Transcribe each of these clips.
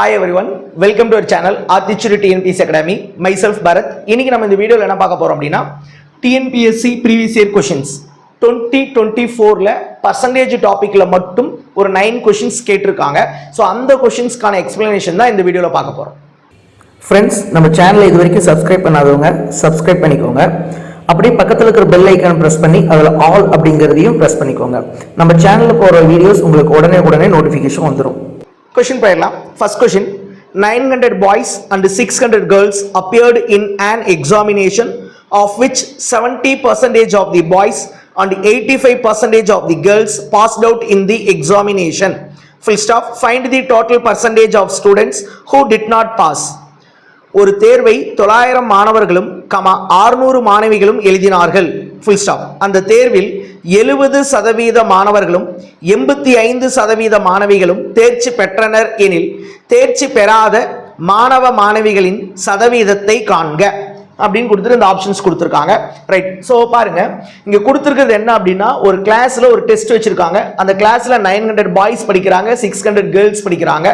Hi everyone welcome to our channel Aathichudi TNPS academy myself Bharath இன்னைக்கு நம்ம இந்த வீடியோவில் என்ன பார்க்க போறோம் அப்படின்னா TNPSC previous year questions twenty twenty ஃபோரில் பர்சன்டேஜ் டாப்பிக்கில் மட்டும் ஒரு நைன் கொஷின்ஸ் கேட்டிருக்காங்க. ஸோ அந்த கொஷின்ஸ்க்கான எக்ஸ்பிளனேஷன் தான் இந்த வீடியோவில் பார்க்க போகிறோம் ஃப்ரெண்ட்ஸ் நம்ம சேனலை இது வரைக்கும் சப்ஸ்கிரைப் பண்ணாதவங்க சப்ஸ்கிரைப் பண்ணிக்கோங்க. அப்படியே பக்கத்தில் இருக்கிற பெல் ஐக்கான் ப்ரெஸ் பண்ணி அதில் ஆல் அப்படிங்கிறதையும் ப்ரெஸ் பண்ணிக்கோங்க. நம்ம சேனலில் போகிற வீடியோஸ் உங்களுக்கு உடனே உடனே நோட்டிஃபிகேஷன் வந்துடும் கொஷின் போயிடலாம் first question nine hundred boys and six hundred girls appeared in an examination of which seventy percentage of the boys and eighty five percentage of the girls passed out in the examination full stop find the total percentage of students who did not pass ஒரு தேர்வை தொள்ளாயிரம் மாணவர்களும் comma ஆறுநூறு மாணவிகளும் எழுதினார்கள். Full stop அந்த தேர்வில் எழுபது சதவீத மாணவர்களும் எண்பத்தி ஐந்து சதவீத மாணவிகளும் தேர்ச்சி பெற்றனர் எனில் தேர்ச்சி பெறாத மாணவ மாணவிகளின் சதவீதத்தை காண்க. அப்படின்னு கொடுத்துட்டு இந்த ஆப்ஷன்ஸ் கொடுத்துருக்காங்க. ரைட் ஸோ பாருங்க. இங்க கொடுத்துருக்கிறது என்ன அப்படின்னா ஒரு கிளாஸ்ல ஒரு டெஸ்ட் வச்சிருக்காங்க. அந்த கிளாஸ்ல நைன் ஹண்ட்ரட் பாய்ஸ் படிக்கிறாங்க சிக்ஸ் ஹண்ட்ரட் கேர்ள்ஸ் படிக்கிறாங்க.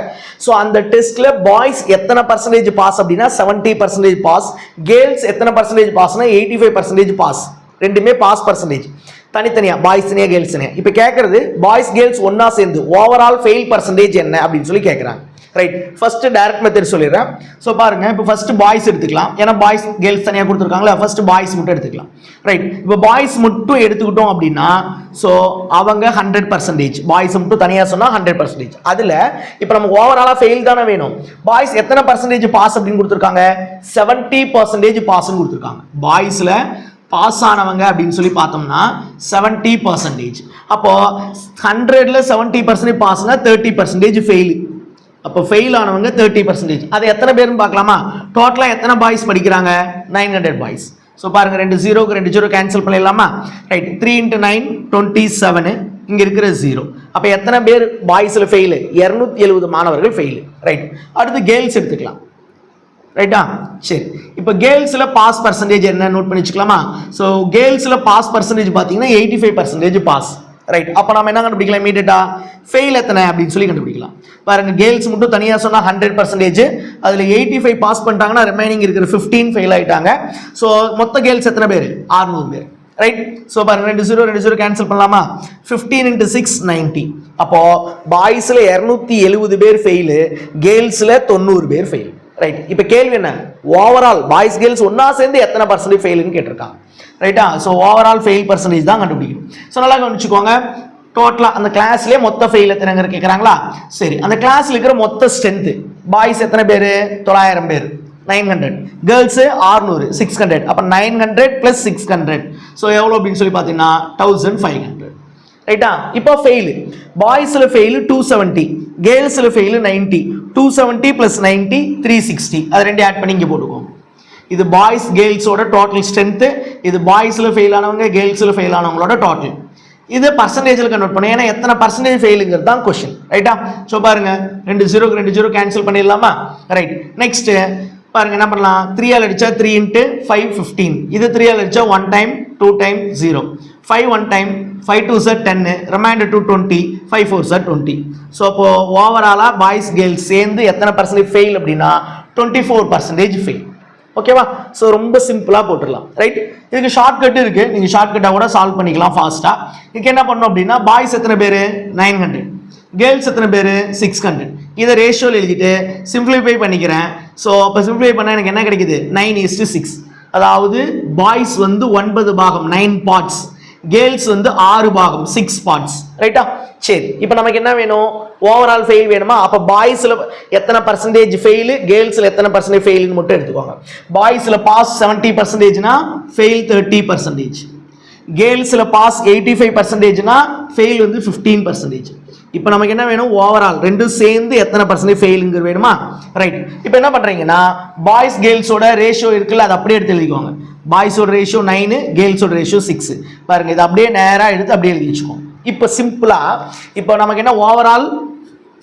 ஸோ அந்த டெஸ்ட்ல பாய்ஸ் எத்தனை பர்சன்டேஜ் பாஸ் அப்படின்னா செவன்ட்டி பர்சன்டேஜ் பாஸ் கேர்ள்ஸ் எத்தனை பர்சன்டேஜ் பாஸ்னா எயிட்டி ஃபைவ் பர்சன்டேஜ் பாஸ் ரெண்டுமே பாஸ் பர்சன்டேஜ் தனித்தனியா பாய்ஸ் தனியாக கேர்ள்ஸ் தனியா இப்போ கேட்கறது பாய்ஸ் கேர்ள்ஸ் ஒன்றா சேர்ந்து ஓவரால் ஃபெயில் பர்சன்டேஜ் என்ன அப்படின்னு சொல்லி கேட்குறாங்க ரைட் ஃபர்ஸ்ட் டைரக்ட் மெத்தட் சொல்லிடுறேன். ஸோ பாருங்க இப்போ ஃபர்ஸ்ட் பாய்ஸ் எடுத்துக்கலாம். ஏன்னா பாய்ஸ் கேர்ள்ஸ் தனியாக கொடுத்துருக்காங்களா ஃபர்ஸ்ட் பாய்ஸ் மட்டும் எடுத்துக்கலாம். ரைட் இப்போ பாய்ஸ் மட்டும் எடுத்துக்கிட்டோம் அப்படின்னா ஸோ அவங்க ஹண்ட்ரட் பர்சன்டேஜ் பாய்ஸ் மட்டும் தனியாக சொன்னால் ஹண்ட்ரட் பர்சன்டேஜ் அதில் இப்போ நமக்கு ஓவராலாக ஃபெயில் தானே வேணும். பாய்ஸ் எத்தனை பர்சன்டேஜ் பாஸ் அப்படின்னு கொடுத்துருக்காங்க? செவன்ட்டி பர்சன்டேஜ் பாஸ்ன்னு கொடுத்துருக்காங்க. பாய்ஸில் பாஸ் ஆனவங்க அப்படின்னு சொல்லி பார்த்தோம்னா செவன்ட்டி பர்சன்டேஜ் அப்போது ஹண்ட்ரடில் செவன்ட்டி பர்சன்டேஜ் பாஸ்னால் தேர்ட்டி பர்சன்டேஜ் ஃபெயில் அப்போ ஃபெயில் ஆனவங்க தேர்ட்டி பர்சன்டேஜ் அது எத்தனை பேர்னு பார்க்கலாமா? டோட்டலாக எத்தனை பாய்ஸ் படிக்கிறாங்க? நைன் ஹண்ட்ரட் பாய்ஸ் ஸோ பாருங்கள் ரெண்டு ஜீரோக்கு ரெண்டு ஜீரோ கேன்சல் பண்ணிடலாமா? Right three into nine twenty seven இங்கே இருக்கிற ஜீரோ அப்போ எத்தனை பேர் பாய்ஸில் ஃபெயிலு இரநூத்தி எழுபது மாணவர்கள் ஃபெயிலு ரைட் அடுத்து கேர்ள்ஸ் எடுத்துக்கலாம். ரைட்டா சரி. இப்போ கேர்ள்ஸில் பாஸ் பர்சன்டேஜ் என்ன? நோட் பண்ணி வச்சுக்கலாமா? ஸோ கேர்ள்ஸில் பாஸ் பர்சன்டேஜ் பார்த்தீங்கன்னா eighty five percentage pass right அப்போ நம்ம என்ன கண்டுபிடிக்கலாம் இமீடியட்டா ஃபெயில் எத்தனை அப்படின்னு சொல்லி கண்டுபிடிக்கலாம். பாருங்க கேர்ள்ஸ் மட்டும் தனியாக சொன்னால் ஹண்ட்ரட் பர்சன்டேஜ் அதில் எயிட்டி ஃபைவ் பாஸ் பண்ணிட்டாங்கன்னா ரிமைனிங் இருக்கிற ஃபிஃப்டீன் ஃபெயில் ஆகிட்டாங்க ஸோ மொத்த கேர்ள்ஸ் எத்தனை பேர்? ஆறுநூறு பேர். ரைட் ஸோ பாருங்க ரெண்டு ஜீரோ ரெண்டு ஜீரோ கேன்சல் பண்ணலாமா? ஃபிஃப்டீன் இன்ட்டு சிக்ஸ் நைன்ட்டி அப்போது பாய்ஸில் இரநூத்தி எழுபது பேர் ஃபெயிலு கேர்ள்ஸில் தொண்ணூறு பேர் ஃபெயில் ரைட் இப்போ கேள்வி என்ன? ஓவரால் பாய்ஸ் கேர்ள்ஸ் ஒன்றா சேர்ந்து எத்தனை பர்சன்டேஜ் ஃபெயிலுன்னு கேட்டிருக்காங்க ரைட்டா ஸோ ஓவரால் ஃபெயில் பர்சன்டேஜ் தான் கண்டுபிடிக்கணும். ஸோ நல்லா கவனிச்சுக்கோங்க. டோட்டலாக அந்த கிளாஸ்லேயே மொத்த ஃபெயில் எத்தனைங்கிற கேட்குறாங்களா சரி அந்த கிளாஸில் இருக்கிற மொத்த ஸ்ட்ரென்த்து பாய்ஸ் எத்தனை பேர்? தொள்ளாயிரம் பேர். நைன் ஹண்ட்ரட் கேர்ள்ஸு ஆறுநூறு சிக்ஸ் ஹண்ட்ரட் அப்போ nine hundred plus six hundred so எவ்வளோ அப்படின்னு சொல்லி பார்த்தீங்கன்னா தௌசண்ட் ஃபைவ் ஹண்ட்ரட் ரைட்டா இப்போ ஃபெயிலு பாய்ஸில் fail two seventy கேர்ள்ஸில் fail ninety two seventy plus ninety three sixty அது ரெண்டு ஆட் பண்ணி இங்கே போட்டுக்கோங்க இது பாய்ஸ் கேர்ள்ஸோட டோட்டல் ஸ்ட்ரென்த்து இது பாய்ஸில் ஃபெயில் ஆனவங்க கேர்ள்ஸில் ஃபெயில் ஆனவங்களோட டோட்டல் இது பர்சன்டேஜில் கன்வெர்ட் பண்ணும் ஏன்னா எத்தனை பர்சன்டேஜ் ஃபெயிலுங்கிறது தான் கொஷின் ரைட்டா ஸோ பாருங்க. ரெண்டு ஜீரோக்கு ரெண்டு ஜீரோ கேன்சல் பண்ணிடலாமா? ரைட் நெக்ஸ்ட்டு பாருங்க என்ன பண்ணலாம்? த்ரீ ஆல் அடிச்சா த்ரீ இன்ட்டு ஃபைவ் ஃபிஃப்டீன் இது த்ரீ ஆல் அடிச்சா one time two time zero five one time five two are ten remainder two twenty five four are twenty so அப்போது ஓவராலாக boys girls சேர்ந்து எத்தனை பர்சன்டேஜ் ஃபெயில் அப்படின்னா twenty four percentage fail ஓகேவா so ரொம்ப சிம்பிளாக போட்டுடலாம். ரைட் இதுக்கு ஷார்ட்கட் இருக்குது நீங்கள் ஷார்ட்கட்டாக கூட சால்வ் பண்ணிக்கலாம் ஃபாஸ்ட்டாக இதுக்கு என்ன பண்ணணும் அப்படின்னா பாய்ஸ் எத்தனை பேர்? நைன் ஹண்ட்ரட் கேர்ள்ஸ் எத்தனை பேர்? சிக்ஸ் ஹண்ட்ரட் இதை ரேஷியோவில் எழுதிட்டு சிம்பிளிஃபை பண்ணிக்கிறேன். ஸோ அப்போ சிம்பிளிஃபை பண்ணால் எனக்கு என்ன கிடைக்குது? நைன் இஸ்டு சிக்ஸ் அதாவது பாய்ஸ் வந்து ஒன்பது பாகம் நைன் பார்ட்ஸ் கேர்ள்ஸ் வந்து ஆறு பாகம் சிக்ஸ் பார்ட்ஸ் ரைட்டா சரி இப்போ நமக்கு என்ன வேணும்? ஓவரால் ஃபெயில் வேணுமா? அப்போ பாய்ஸில் எத்தனை பர்சன்டேஜ் ஃபெயிலு கேர்ள்ஸில் எத்தனை பர்சன்டேஜ் ஃபெயிலுன்னு மட்டும் எடுத்துக்கோங்க. பாய்ஸில் பாஸ் செவன்ட்டி பர்சன்டேஜ்னா ஃபெயில் தேர்ட்டி பர்சன்டேஜ் கேர்ள்ஸில் பாஸ் எயிட்டி ஃபைவ் பர்சன்டேஜ்னா ஃபெயில் வந்து ஃபிஃப்டீன் பர்சன்டேஜ் இப்போ நமக்கு என்ன வேணும்? ஓவரால் ரெண்டும் சேர்ந்து எத்தனை பர்சன்டேஜ் ஃபெயிலுங்கிற வேணுமா? ரைட் இப்போ என்ன பண்ணுறீங்கன்னா பாய்ஸ் கேர்ள்ஸோட ரேஷியோ இருக்குல்ல அதை அப்படியே எடுத்து எழுதிக்கோங்க. பாய்ஸோட ரேஷியோ நைனு கேர்ள்ஸோட ரேஷியோ சிக்ஸ் பாருங்க இது அப்படியே நேராக எடுத்து அப்படியே எழுதி வச்சுக்கோங்க. இப்போ சிம்பிளாக இப்போ நமக்கு என்ன ஓவரால்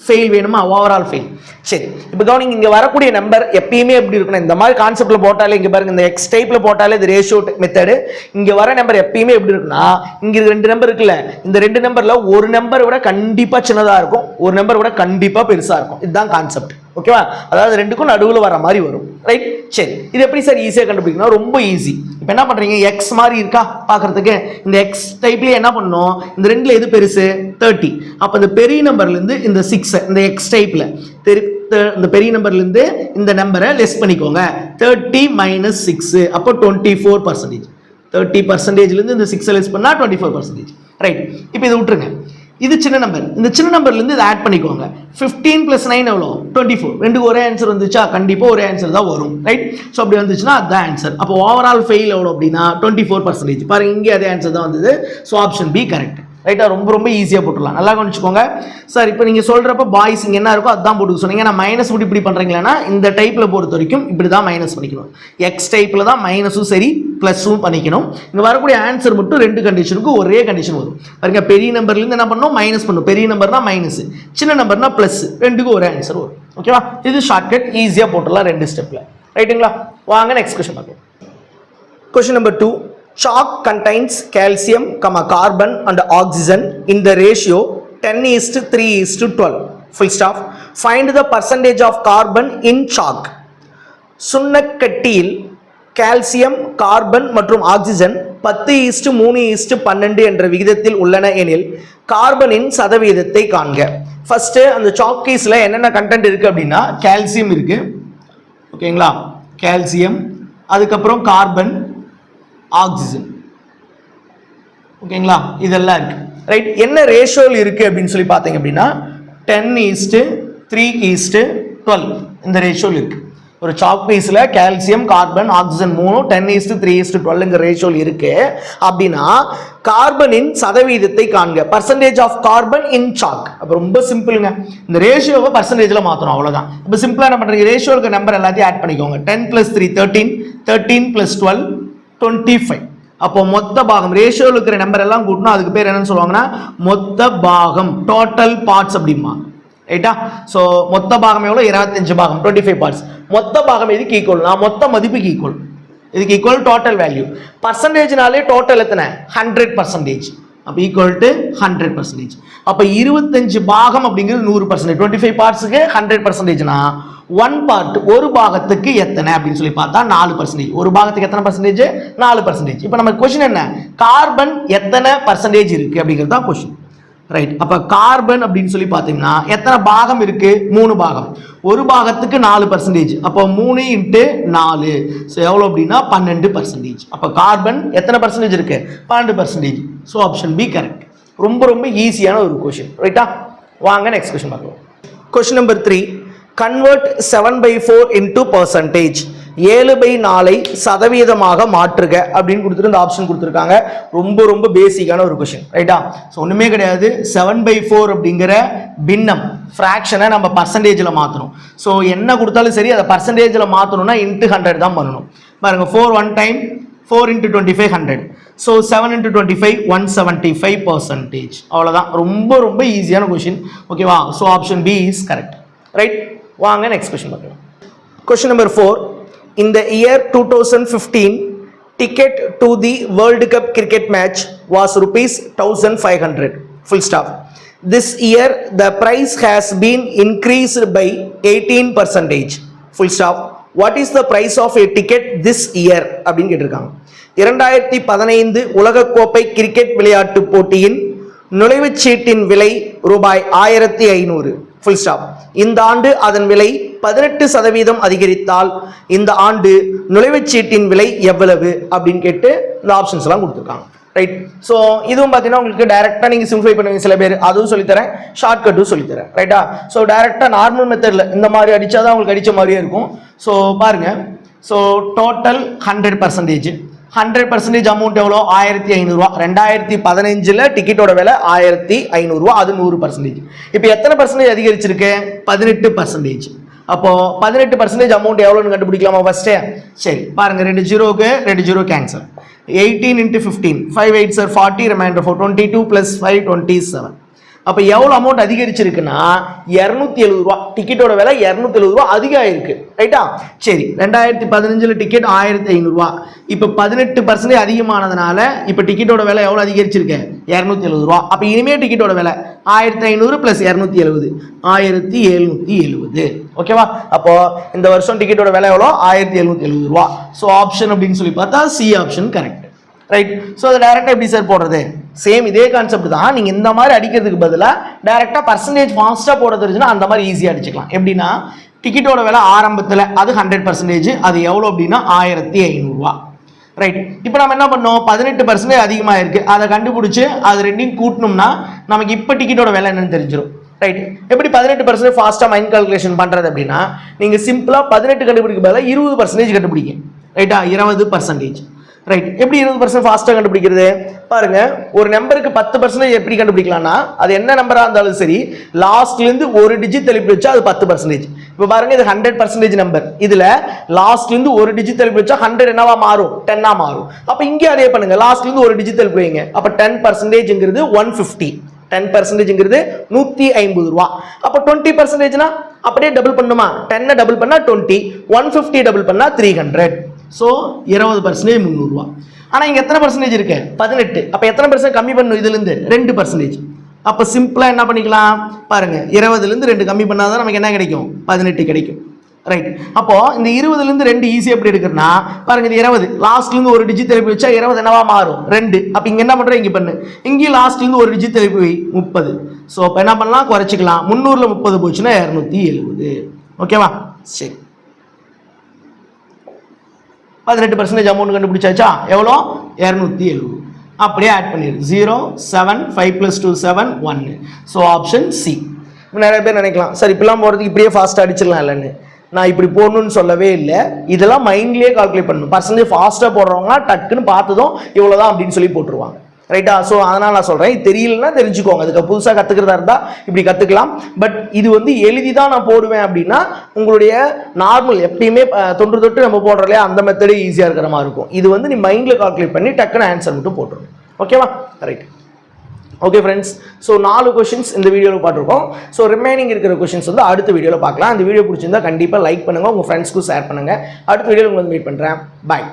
ஃபெயில் வேணுமா? ஓவரால் ஃபெயில் சரி இப்போ கவனிங்க இங்கே வரக்கூடிய நம்பர் எப்பயுமே எப்படி இருக்கணும் இந்த மாதிரி கான்செப்ட்டில் போட்டாலே இங்கே பாருங்க இந்த எக்ஸ் டைப்பில் போட்டாலே இது ரேஷியோ மெத்தடு இங்கே வர நம்பர் எப்பயுமே எப்படி இருக்குன்னா இங்கே ரெண்டு நம்பர் இருக்குல்ல இந்த ரெண்டு நம்பரில் ஒரு நம்பர் விட கண்டிப்பாக சின்னதாக இருக்கும் ஒரு நம்பர் விட கண்டிப்பாக பெருசாக இருக்கும். இதுதான் கான்செப்ட் ஓகேவா அதாவது ரெண்டுக்கும் நடுவில் வர மாதிரி வரும். ரைட் சரி. இது எப்படி சார் ஈஸியாக கண்டுபிடிக்கணும் ரொம்ப ஈஸி இப்போ என்ன பண்ணுறீங்க எக்ஸ் மாதிரி இருக்கா? பார்க்குறதுக்கு இந்த எக்ஸ் டைப்லேயே என்ன பண்ணணும்? இந்த ரெண்டில் எது பெருசு? தேர்ட்டி அப்போ இந்த பெரிய நம்பர்லேருந்து இந்த சிக்ஸ் இந்த எக்ஸ் டைப்பில் தெரி இந்த பெரிய நம்பர்லேருந்து இந்த நம்பரை லெஸ் பண்ணிக்கோங்க. தேர்ட்டி மைனஸ் சிக்ஸு அப்போ டுவெண்ட்டி ஃபோர் பர்சன்டேஜ் தேர்ட்டி பர்சன்டேஜ்லேருந்து இந்த சிக்ஸை லெஸ் பண்ணால் டுவெண்ட்டி ஃபோர் பர்சன்டேஜ் ரைட் இப்போ இதை விட்டுருங்க. இது சின்ன நம்பர் இந்த சின்ன நம்பர்லேருந்து இதை ஆட் பண்ணிக்கோங்க. ஃபிஃப்டீன் ப்ளஸ் நைன் எவ்வளோ டுவெண்ட்டி ஃபோர் ரெண்டுக்கு ஒரே ஆன்சர் வந்துச்சா? கண்டிப்பாக ஒரே ஆன்சர் தான் வரும். ரைட் ஸோ அப்படி வந்துச்சுன்னா அதுதான் ஆன்சர் அப்போ ஓவரால் ஃபெயில் எவ்வளோ அப்படின்னா டுவெண்ட்டி ஃபோர் பர்சன்டேஜ் பாருங்க இங்கே அதே ஆன்சர் தான் வந்தது. ஸோ ஆப்ஷன் பி கரெக்ட் ரைட்டாக ரொம்ப ரொம்ப ஈஸியாக போட்டுடலாம். நல்லா கவனிச்சுக்கோங்க. சார் இப்போ நீங்கள் சொல்கிறப்ப பாய்ஸ் இங்கே என்ன இருக்கோ அதுதான் போட்டுக்க சொன்னீங்க. நான் மைனஸ் மட்டும் இப்படி பண்ணுறீங்களேன்னா இந்த டைப்பில் பொறுத்த வரைக்கும் இப்படி தான் மைனஸ் பண்ணிக்கணும் எக்ஸ் டைப்பில் தான் மைனஸும் சரி ப்ளஸும் பண்ணிக்கணும். இங்கே வரக்கூடிய ஆன்சர் மட்டும் ரெண்டு கண்டிஷனுக்கு ஒரே கண்டிஷன் வரும். பாருங்க பெரிய நம்பர்லேருந்து என்ன பண்ணணும்? மைனஸ் பண்ணும் பெரிய நம்பர்னா மைனஸ் சின்ன நம்பர்னா ப்ளஸ் ரெண்டுக்கும் ஒரே ஆன்சர் வரும். ஓகேவா இது ஷார்ட்கட் ஈஸியாக போட்டுடலாம் ரெண்டு ஸ்டெப்பில் ரைட்டுங்களா வாங்க நெக்ஸ்ட் கொஷன் பார்க்கலாம் question number two Chalk contains calcium, comma, carbon and oxygen in the ratio 10 is to 3 is to 12. Full stop. Find the percentage of carbon in chalk. சுண்ணக்கட்டியில் கால்சியம் கார்பன் மற்றும் oxygen பத்து is to மூணு is to பன்னெண்டு என்ற விகிதத்தில் உள்ளன எனில் கார்பனின் சதவீதத்தை காண்க ஃபஸ்ட்டு அந்த சாக்கீஸில் என்னென்ன கண்டென்ட் இருக்குது அப்படின்னா கால்சியம் இருக்குது ஓகேங்களா கால்சியம் அதுக்கப்புறம் கார்பன் ஆக்சிஜன். ஓகேங்களா? இதெல்லாம் இருக்கு. ரைட் என்ன ரேஷியோவில் இருக்கு அப்படின்னு சொல்லி பார்த்தீங்க அப்படின்னா ten is to three is to twelve இந்த ரேஷியோவில் இருக்கு. ஒரு சாக் பீஸில் கால்சியம் கார்பன் ஆக்சிஜன் மூணும் ten is to three is to டுவெல்ங்கிற ரேஷியோவில் இருக்கு. அப்படின்னா கார்பனின் சதவீதத்தை காண்க. Percentage of carbon in chalk அப்போ ரொம்ப சிம்பிளுங்க இந்த ரேஷியோவை பர்சன்டேஜில் மாற்றணும் அவ்வளோதான் இப்போ சிம்பிளாக என்ன பண்ணுறீங்க ரேஷியோவுக்கு நம்பர் எல்லாத்தையும் ஆட் பண்ணிக்கோங்க. Ten plus three thirteen thirteen plus twelve twenty five அப்போ மொத்த பாகம் ரேஷியோவில் இருக்கிற நம்பர் எல்லாம் கூட்டினா அதுக்கு பேர் என்னன்னு சொல்லுவாங்கன்னா மொத்த பாகம் டோட்டல் பார்ட்ஸ் அப்படிமா ரைட்டா ஸோ மொத்த பாகம் எவ்வளோ இருபத்தஞ்சு பாகம் டுவெண்ட்டி ஃபைவ் பார்ட்ஸ் மொத்த பாகம் எதுக்கு ஈக்குவல் நான் மொத்த மதிப்புக்கு ஈக்குவல் இதுக்கு ஈக்குவல் டோட்டல் வேல்யூ பர்சன்டேஜ்னாலே டோட்டல் எத்தனை? ஹண்ட்ரட் பர்சன்டேஜ் அப்போ ஈக்குவல் டு ஹண்ட்ரட் பர்சன்டேஜ் அப்போ இருபத்தஞ்சு பாகம் அப்படிங்கிறது நூறு பர்சன்டேஜ் டுவெண்ட்டி ஃபைவ் பார்ட்ஸுக்கு ஹண்ட்ரட் பர்சன்டேஜ்னா ஒன் பார்ட் ஒரு பாகத்துக்கு எத்தனை அப்படின்னு சொல்லி பார்த்தா நாலு பர்சன்டேஜ் ஒரு பாகத்துக்கு எத்தனை பர்சன்டேஜ் நாலு பர்சன்டேஜ் இப்போ நம்ம கொஷின் என்ன? கார்பன் எத்தனை பர்சன்டேஜ் இருக்குது அப்படிங்கிறது தான் கொஷின் ரைட் அப்போ கார்பன் அப்படின்னு சொல்லி பார்த்தீங்கன்னா எத்தனை பாகம் இருக்கு? மூணு பாகம். ஒரு பாகத்துக்கு நாலு பர்சன்டேஜ் அப்போ மூணு இன்ட்டு நாலு. ஸோ எவ்வளோ அப்படின்னா பன்னெண்டு பர்சன்டேஜ் அப்போ கார்பன் எத்தனை பர்சன்டேஜ் இருக்கு? பன்னெண்டு percentage so option B correct ரொம்ப ரொம்ப ஈஸியான ஒரு கொஷின் ரைட்டா வாங்க நெக்ஸ்ட் கொஷின் பார்க்கலாம். Question number three convert seven by four into percentage ஏழு பை நாலை சதவீதமாக மாற்றுக அப்படின்னு கொடுத்துட்டு இந்த ஆப்ஷன் கொடுத்துருக்காங்க. ரொம்ப ரொம்ப பேசிக்கான ஒரு கொஷின் ரைட்டா ஸோ ஒன்றுமே கிடையாது. செவன் பை ஃபோர் அப்படிங்கிற பின்னம் ஃப்ராக்ஷனை நம்ம பர்சன்டேஜில் மாற்றணும் ஸோ என்ன கொடுத்தாலும் சரி அதை பர்சன்டேஜில் மாற்றணும்னா இன்ட்டு ஹண்ட்ரட் தான் பண்ணணும். பாருங்கள் four one time four into twenty five hundred so seven into twenty five one seventy five percentage அவ்வளோதான் ரொம்ப ரொம்ப ஈஸியான கொஷின் ஓகேவா so option B is correct right வாங்க நெக்ஸ்ட் கொஷின் பார்க்கலாம். Question number four In the year 2015, ticket to the World Cup cricket match was rupees 1500. Full stop. This year, the price has been increased by 18 percentage. Full stop. What is the price of a ticket this year? அப்படின்னு கேட்டிருக்காங்க இரண்டாயிரத்தி பதினைந்து உலகக்கோப்பை cricket விளையாட்டு போட்டியின் நுழைவுச் சீட்டின் விலை ரூபாய் ஆயிரத்தி ஐநூறு ஃபுல் ஸ்டாப் இந்த ஆண்டு அதன் விலை பதினெட்டு சதவீதம் அதிகரித்தால் இந்த ஆண்டு நுழைவுச்சீட்டின் விலை எவ்வளவு அப்படின்னு கேட்டு இந்த ஆப்ஷன்ஸ் எல்லாம் கொடுத்துருக்காங்க. ரைட் ஸோ இதுவும் பார்த்தீங்கன்னா உங்களுக்கு டைரெக்டாக நீங்கள் சிம்பிளை பண்ணுவீங்க சில பேர். அதுவும் சொல்லித்தரேன். ஷார்ட்கட்டும் சொல்லித்தரேன். ரைட்டா ஸோ டைரெக்டாக நார்மல் மெத்தடில் இந்த மாதிரி அடித்தா தான் உங்களுக்கு அடித்த மாதிரியே இருக்கும். ஸோ பாருங்கள் so total hundred percentage hundred percentage amount எவ்வளோ? ஆயிரத்தி ஐநூறுரூவா ரெண்டாயிரத்தி பதினஞ்சில் டிக்கெட்டோட விலை ஆயிரத்தி ஐநூறுரூவா அது நூறு பர்சன்டேஜ் இப்போ எத்தனை பர்சன்டேஜ் அதிகரிச்சிருக்கு? பதினெட்டு பர்சன்டேஜ் அப்போது பதினெட்டு பர்சன்டேஜ் அமௌண்ட் எவ்வளோன்னு கண்டுபிடிக்கலாமா ஃபஸ்ட்டே சரி பாருங்கள் ரெண்டு ஜீரோவுக்கு ரெண்டு zero cancel eighteen into fifteen five eight sir forty remainder four twenty two plus five twenty seven அப்போ எவ்வளோ அமௌண்ட் அதிகரிச்சிருக்குன்னா இரநூத்தி எழுபது ரூபா. டிக்கெட்டோட விலை இரநூத்தி எழுபது ரூபா அதிகம் ஆயிருக்கு ரைட்டா சரி ரெண்டாயிரத்தி பதினஞ்சில் டிக்கெட் ஆயிரத்தி ஐநூறுரூவா இப்போ பதினெட்டு பர்சன்டேஜ் அதிகமானதுனால இப்போ டிக்கெட்டோட விலை எவ்வளோ அதிகரிச்சிருக்கு? இரநூத்தி எழுபது ரூபா. அப்போ இனிமேல் டிக்கெட்டோட விலை ஆயிரத்தி ஐநூறு ப்ளஸ் இரநூத்தி எழுபது. ஆயிரத்தி எழுநூற்றி எழுபது. ஓகேவா அப்போது இந்த வருஷம் டிக்கெட்டோட விலை எவ்வளோ? ஆயிரத்தி எழுநூத்தி எழுபது ரூபா. ஸோ ஆப்ஷன் அப்படின்னு சொல்லி பார்த்தா C option correct right so அதை டேரெக்டாக எப்படி சார் போடுறது? சேம் இதே கான்செப்ட் தான். நீங்கள் இந்த மாதிரி அடிக்கிறதுக்கு பதிலாக டேரெக்டாக பர்சன்டேஜ் ஃபாஸ்ட்டாக போட தெரிஞ்சுன்னா அந்த மாதிரி ஈஸியாக அடிச்சுக்கலாம். எப்படின்னா டிக்கெட்டோட விலை ஆரம்பத்தில் அது ஹண்ட்ரட் பர்சன்டேஜ் அது எவ்வளோ அப்படின்னா ஆயிரத்தி ஐநூறுரூவா ரைட் இப்போ நம்ம என்ன பண்ணோம்? பதினெட்டு பர்சன்டேஜ் அதிகமாக இருக்குது அதை கண்டுபிடிச்சி அது ரெண்டையும் கூட்டணும்னா நமக்கு இப்போ டிக்கெட்டோட விலை என்னன்னு தெரிஞ்சிடும் ரைட் எப்படி பதினெட்டு பர்சன்டேஜ் ஃபாஸ்ட்டாக மைண்ட் கால்குலேஷன் பண்ணுறது அப்படின்னா நீங்கள் சிம்பிளாக பதினெட்டு கண்டுபிடிக்க பதிலாக இருபது பர்சன்டேஜ் கண்டுபிடிங்க. ரைட்டா இருபது பர்சன்டேஜ் ரைட் எப்படி இருபது பர்சன்ட் ஃபாஸ்ட்டாக கண்டுபிடிக்கிறது? பாருங்க ஒரு நம்பருக்கு பத்து பர்சன்டேஜ் எப்படி கண்டுபிடிக்கலாம்னா அது என்ன நம்பராக இருந்தாலும் சரி லாஸ்ட்லேருந்து ஒரு டிஜிட் தள்ளிப்பு வச்சா அது பத்து பர்சன்டேஜ் இப்போ பாருங்க இது ஹண்ட்ரட் பர்சன்டேஜ் நம்பர் இதில் லாஸ்ட்லேருந்து ஒரு டிஜிட் தள்ளிப்பு வச்சா ஹண்ட்ரட் என்னவா மாறும்? டென்னாக மாறும். அப்போ இங்கே அதே பண்ணுங்க. லாஸ்ட்லேருந்து ஒரு டிஜிட் தள்ளிப்பு வைங்க. அப்போ டென் பர்சன்டேஜ்ங்கிறது ஒன் ஃபிஃப்டி டென் பர்சன்டேஜ்ங்கிறது நூற்றி ஐம்பது ரூபா. அப்போ டுவெண்ட்டி பர்சன்டேஜ்னா அப்படியே டபுள் பண்ணுமா? டென்னை டபுள் பண்ணால் டுவெண்ட்டி ஒன் ஃபிஃப்டி டபுள் பண்ணால் த்ரீ ஹண்ட்ரட் ஸோ இருபது பர்சன்டேஜ் முந்நூறுரூவா ஆனால் இங்கே எத்தனை பர்சன்டேஜ் இருக்கு? பதினெட்டு. அப்போ எத்தனை பர்சன்ட் கம்மி பண்ணும் இதுலேருந்து ரெண்டு பர்சன்டேஜ் அப்போ சிம்பிளாக என்ன பண்ணிக்கலாம்? பாருங்கள் இருபதுலேருந்து ரெண்டு கம்மி பண்ணால் தான் நமக்கு என்ன கிடைக்கும்? பதினெட்டு கிடைக்கும். ரைட் அப்போது இந்த இருபதுலேருந்து ரெண்டு ஈஸி எப்படி எடுக்கிறனா பாருங்க இது இருபது. லாஸ்ட்லேருந்து ஒரு டிஜிட் திருப்பி வச்சா இருபது என்னவா மாறும்? ரெண்டு. அப்போ இங்கே என்ன பண்ணுறோம் இங்கே பண்ணு. இங்கேயும் லாஸ்ட்லேருந்து ஒரு டிஜிட் திருப்பி வை. முப்பது. ஸோ அப்போ என்ன பண்ணலாம்? குறைச்சிக்கலாம். முந்நூறில் முப்பது போச்சுன்னா இரநூத்தி எழுபது. ஓகேவா சரி. பதினெட்டு பர்சன்டேஜ் அமௌண்ட் கண்டுபிடிச்சாச்சா? எவ்வளோ? இரநூத்தி எழுபது. அப்படியே ஆட் பண்ணிடு. Zero seven five plus two seven ஒன்று ஸோ ஆப்ஷன் சி நிறைய பேர் நினைக்கலாம் சார் இப்படிலாம் போகிறதுக்கு இப்படியே ஃபாஸ்ட்டாக அடிச்சிடலாம் இல்லைன்னு. நான் இப்படி போடணும்னு சொல்லவே இல்லை. இதெல்லாம் மைண்ட்லேயே கால்குலேட் பண்ணணும். பர்சன்டேஜ் ஃபாஸ்ட்டாக போடுறவங்க டக்குன்னு பார்த்ததும் இவ்வளோதான் அப்படின்னு சொல்லி போட்டுருவாங்க. ரைட்டா ஸோ அதனால் நான் சொல்கிறேன் தெரியலன்னா தெரிஞ்சுக்கோங்க. அதுக்கு புதுசாக கற்றுக்கிறதா இருந்தால் இப்படி கற்றுக்கலாம் பட் இது வந்து எழுதி தான் நான் போடுவேன் அப்படின்னா உங்களுடைய நார்மல் எப்பயுமே தொன்று தொட்டு நம்ம போடுற இல்லையா? அந்த மெத்தடே ஈஸியாக இருக்கிற மாதிரி இருக்கும். இது வந்து நீ மைண்டில் கால்குலேட் பண்ணி டக்குன்னு ஆன்சர் மட்டும் போட்டுரும் ஓகேவா ரைட் ஓகே ஃப்ரெண்ட்ஸ் ஸோ நாலு கொஷின்ஸ் இந்த வீடியோவில் பார்த்துருக்கோம். ஸோ ரிமைனிங் இருக்கிற கொஷின்ஸ் வந்து அடுத்த வீடியோவில் பார்க்கலாம். இந்த வீடியோ பிடிச்சிருந்தா கண்டிப்பாக லைக் பண்ணுங்கள் உங்கள் ஃப்ரெண்ட்ஸ்க்கும் ஷேர் பண்ணுங்கள் அடுத்த வீடியோவில் உங்களை மீட் பண்ணுறேன் பாய்